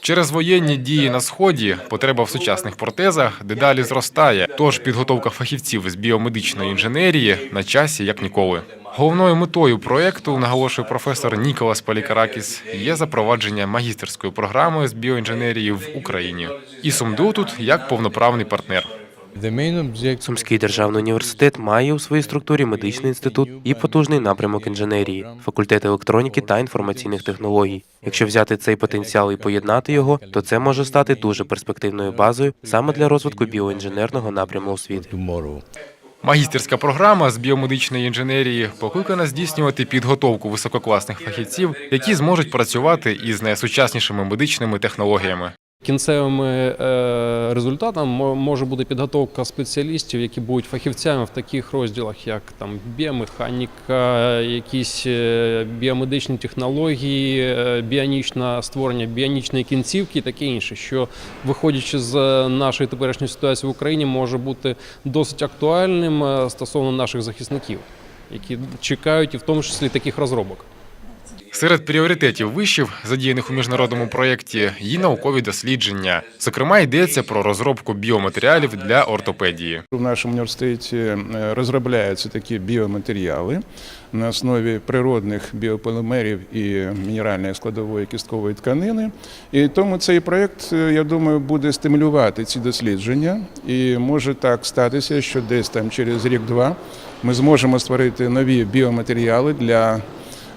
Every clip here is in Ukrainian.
Через воєнні дії на сході потреба в сучасних протезах дедалі зростає. Тож підготовка фахівців з біомедичної інженерії на часі як ніколи. Головною метою проекту, наголошує професор Ніколас Полікаракіс, є запровадження магістерської програми з біоінженерії в Україні. І СумДУ тут як повноправний партнер. Сумський державний університет має у своїй структурі медичний інститут і потужний напрямок інженерії, факультет електроніки та інформаційних технологій. Якщо взяти цей потенціал і поєднати його, то це може стати дуже перспективною базою саме для розвитку біоінженерного напряму освіти. Магістерська програма з біомедичної інженерії покликана здійснювати підготовку висококласних фахівців, які зможуть працювати із найсучаснішими медичними технологіями. Кінцевими е, результатом може бути підготовка спеціалістів, які будуть фахівцями в таких розділах, як там біомеханіка, якісь е, біомедичні технології, е, біонічне створення біонічної кінцівки і таке інше, що виходячи з нашої теперішньої ситуації в Україні, може бути досить актуальним стосовно наших захисників, які чекають і в тому числі таких розробок. Серед пріоритетів вишів, задіяних у міжнародному проєкті, є наукові дослідження. Зокрема, йдеться про розробку біоматеріалів для ортопедії. В нашому університеті е, розробляються такі біоматеріали на основі природних біополімерів і мінеральної складової кісткової тканини. І тому цей проєкт, е, я думаю, буде стимулювати ці дослідження. І може так статися, що десь там через рік-два ми зможемо створити нові біоматеріали для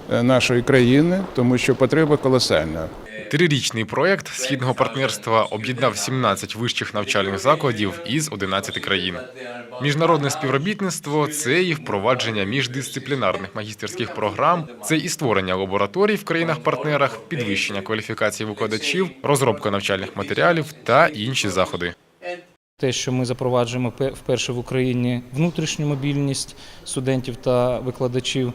нашої країни, тому що потреба колосальна. Трирічний проєкт східного партнерства об'єднав 17 вищих навчальних закладів із 11 країн. Міжнародне співробітництво це і впровадження міждисциплінарних магістерських програм, це і створення лабораторій в країнах-партнерах, підвищення кваліфікації викладачів, розробка навчальних матеріалів та інші заходи. Те, що ми запроваджуємо пе- вперше в Україні внутрішню мобільність студентів та викладачів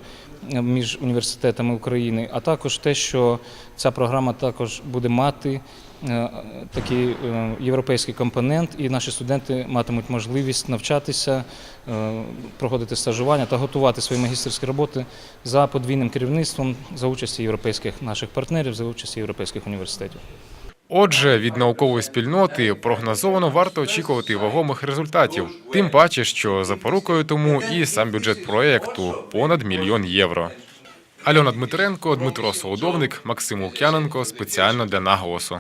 е, між університетами України, а також те, що ця програма також буде мати е, такий е, європейський компонент, і наші студенти матимуть можливість навчатися, проходити стажування та готувати свої магістерські роботи за подвійним керівництвом за участі європейських наших партнерів, за участі європейських університетів. Отже, від наукової спільноти прогнозовано варто очікувати вагомих результатів. Тим паче, що запорукою тому і сам бюджет проєкту понад мільйон євро. Альона Дмитренко, Дмитро Солодовник, Максим Лук'яненко спеціально для наголосу.